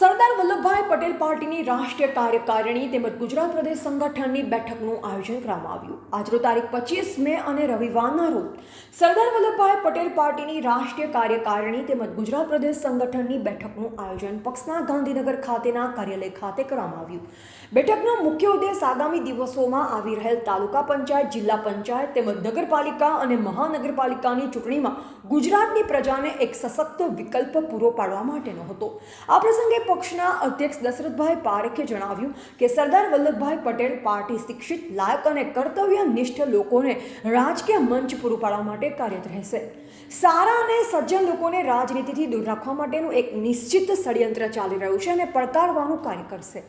સરદાર વલ્લભભાઈ પટેલ પાર્ટીની રાષ્ટ્રીય કાર્યકારિણી તેમજ ગુજરાત પ્રદેશ સંગઠનની બેઠકનું આયોજન કરવામાં આવ્યું. આજનો તારીખ પચીસ મે અને રવિવારના રોજ સરદાર વલ્લભભાઈ પટેલ પાર્ટીની રાષ્ટ્રીય કાર્યકારિણી તેમજ ગુજરાત પ્રદેશ સંગઠનની બેઠકનું આયોજન પક્ષના ગાંધીનગર ખાતેના કાર્યાલય ખાતે કરવામાં આવ્યું. બેઠકનો મુખ્ય ઉદ્દેશ આગામી દિવસોમાં આવી રહેલ તાલુકા પંચાયત, જિલ્લા પંચાયત તેમજ નગરપાલિકા અને મહાનગરપાલિકાની ચૂંટણીમાં ગુજરાતની પ્રજાને એક સશક્ત વિકલ્પ પૂરો પાડવા માટેનો હતો. આ પ્રસંગે પક્ષના અધ્યક્ષ દશરથભાઈ પારેખે જણાવ્યું કે સરદાર વલ્લભભાઈ પટેલ પાર્ટી શિક્ષિત, લાયક અને કર્તવ્યનિષ્ઠ લોકોને રાજકીય મંચ પૂરું પાડવા માટે કાર્યરત રહેશે. સારા અને સજ્જન લોકોને રાજનીતિથી દૂર રાખવા માટેનું એક નિશ્ચિત ષડયંત્ર ચાલી રહ્યું છે અને પડકારવાનું કાર્ય કરશે.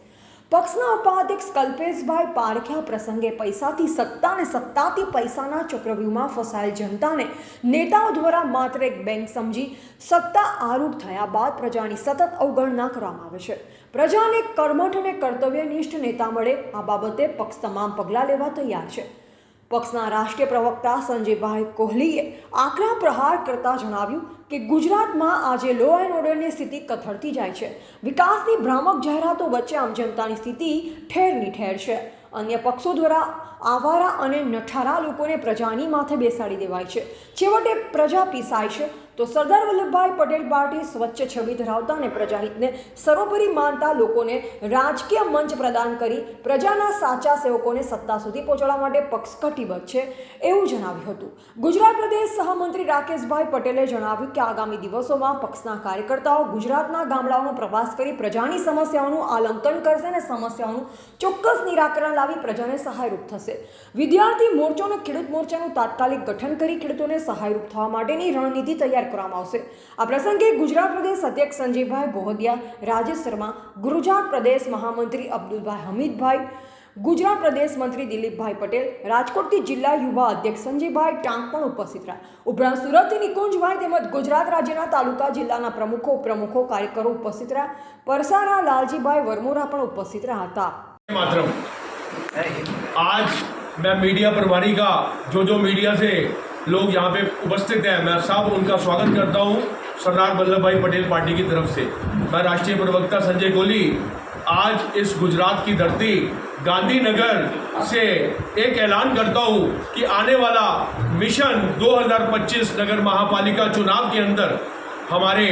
પક્ષના ઉપાધ્યક્ષ કલ્પેશભાઈ પારખ્યા પ્રસંગે પૈસાથી સત્તા અને સત્તાથી પૈસાના ચક્રવ્યૂહમાં ફસાયેલ જનતાને નેતાઓ દ્વારા માત્ર એક બેંક સમજી સત્તા આરૂઢ થયા બાદ પ્રજાની સતત અવગણના કરવામાં આવે છે. પ્રજાને કર્મઠ અને કર્તવ્યનિષ્ઠ નેતા મળે આ બાબતે પક્ષ તમામ પગલાં લેવા તૈયાર છે. પક્ષના રાષ્ટ્રીય પ્રવક્તા સંજયભાઈ કોહલીએ આકરા પ્રહાર કરતા જણાવ્યું કે ગુજરાતમાં આજે લો એન્ડ ઓર્ડરની સ્થિતિ કથળતી જાય છે. વિકાસની ભ્રામક જાહેરાતો વચ્ચે આમ જનતાની સ્થિતિ ઠેરની ઠેર છે. અન્ય પક્ષો દ્વારા આવારા અને નઠારા લોકોને પ્રજાની માથે બેસાડી દેવાય છે. છેવટે પ્રજા પીસાય છે. તો સરદાર વલ્લભભાઈ પટેલ પાર્ટી સ્વચ્છ છબી ધરાવતા અને પ્રજાહિતને સર્વોપરી માનતા લોકોને રાજકીય મંચ પ્રદાન કરી પ્રજાના સાચા સેવકોને સત્તા સુધી પહોંચાડવા માટે પક્ષ કટિબદ્ધ છે એવું જણાવ્યું હતું. ગુજરાત પ્રદેશ સહમંત્રી રાકેશભાઈ પટેલે જણાવ્યું કે આગામી દિવસોમાં પક્ષના કાર્યકર્તાઓ ગુજરાતના ગામડાઓનો પ્રવાસ કરી પ્રજાની સમસ્યાઓનું આલંકન કરશે અને સમસ્યાઓનું ચોક્કસ નિરાકરણ લાવી પ્રજાને સહાયરૂપ થશે. છે. વિદ્યાર્થી મોરચો અને ખેડૂત મોરચાનું તાત્કાલિક ગઠન કરી ખેડૂતોને સહાયરૂપ થવા માટેની રણનીતિ તૈયાર કરવામાં આવશે. આ પ્રસંગે ગુજરાત પ્રદેશ અધ્યક્ષ સંજયભાઈ ગોહદિયા, રાજેશ શર્મા ગુજરાત પ્રદેશ મહામંત્રી અબ્દુલભાઈ હમીદભાઈ, ગુજરાત પ્રદેશ મંત્રી દિલીપભાઈ પટેલ, રાજકોટથી જિલ્લા યુવા અધ્યક્ષ સંજયભાઈ ટાંક પણ ઉપસ્થિત રહ્યા. ઉપરાંત સુરતથી નિકુંજભાઈ તેમજ ગુજરાત રાજ્યના તાલુકા જિલ્લાના પ્રમુખો પ્રમુખો કાર્યકરો ઉપસ્થિત રહ્યા. પરસારા લાલજીભાઈ વરમોરા પણ ઉપસ્થિત રહ્યા હતા. आज मैं मीडिया प्रभारी का जो जो मीडिया से लोग यहाँ पे उपस्थित हैं, मैं सब उनका स्वागत करता हूँ सरदार वल्लभ भाई पटेल पार्टी की तरफ़ से। मैं राष्ट्रीय प्रवक्ता संजय कोहली, आज इस गुजरात की धरती गांधीनगर से एक ऐलान करता हूँ कि आने वाला मिशन 2025 नगर महापालिका चुनाव के अंदर हमारे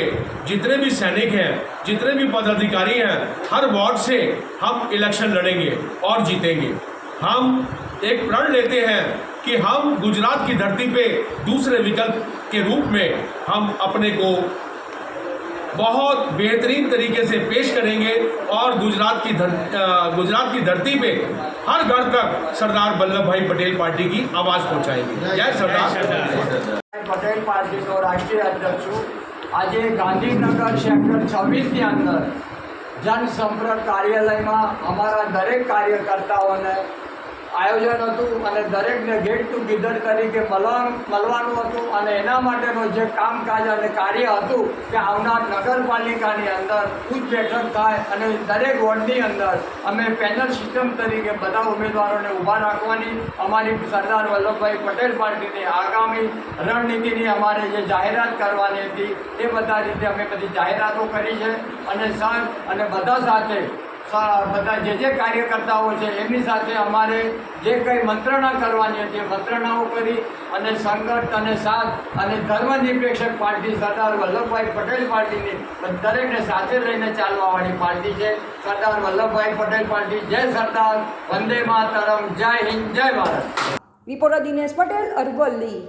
जितने भी सैनिक हैं जितने भी पदाधिकारी हैं हर वार्ड से हम इलेक्शन लड़ेंगे और जीतेंगे। हम एक प्रण लेते हैं कि हम गुजरात की धरती पे दूसरे विकल्प के रूप में हम अपने को बहुत बेहतरीन तरीके से पेश करेंगे और गुजरात की धर, गुजरात की धरती पे हर घर तक सरदार वल्लभ भाई पटेल पार्टी की आवाज़ पहुंचाएँगे। जय सरदार। पटेल पार्टी को राष्ट्रीय अध्यक्ष આજે ગાંધીનગર સેક્ટર છવ્વીસની અંદર જનસંપર્ક કાર્યાલયમાં અમારા દરેક કાર્યકર્તાઓને આયોજન હતું અને દરેકને ગેટ ટુગેધર તરીકે મળવાનું મળવાનું હતું અને એના માટેનું જે કામકાજ અને કાર્ય હતું કે આવનાર નગરપાલિકાની અંદર ઉચ્ચ બેઠક થાય અને દરેક વોર્ડની અંદર અમે પેનલ સિસ્ટમ તરીકે બધા ઉમેદવારોને ઊભા રાખવાની, અમારી સરદાર વલ્લભભાઈ પટેલ પાર્ટીની આગામી રણનીતિની અમારે જે જાહેરાત કરવાની હતી એ બધા રીતે અમે બધી જાહેરાતો કરી છે અને સર અને બધા સાથે બધા જે જે કાર્યકર્તાઓ છે, એમની સાથે અમારે જે કંઈ મંત્રણા કરવાની હતી મંત્રણાઓ કરી અને સંગઠ અને સાથ અને ધર્મનિરપેક્ષક પાર્ટી સરદાર વલ્લભભાઈ પટેલ પાર્ટીની દરેકને સાથે લઈને ચાલવાવાળી પાર્ટી છે. સરદાર વલ્લભભાઈ પટેલ પાર્ટી. જય સરદાર, વંદે માતરમ, જય હિન્દ, જય ભારત. રિપોર્ટર દિનેશ પટેલ, અરવલ્લી.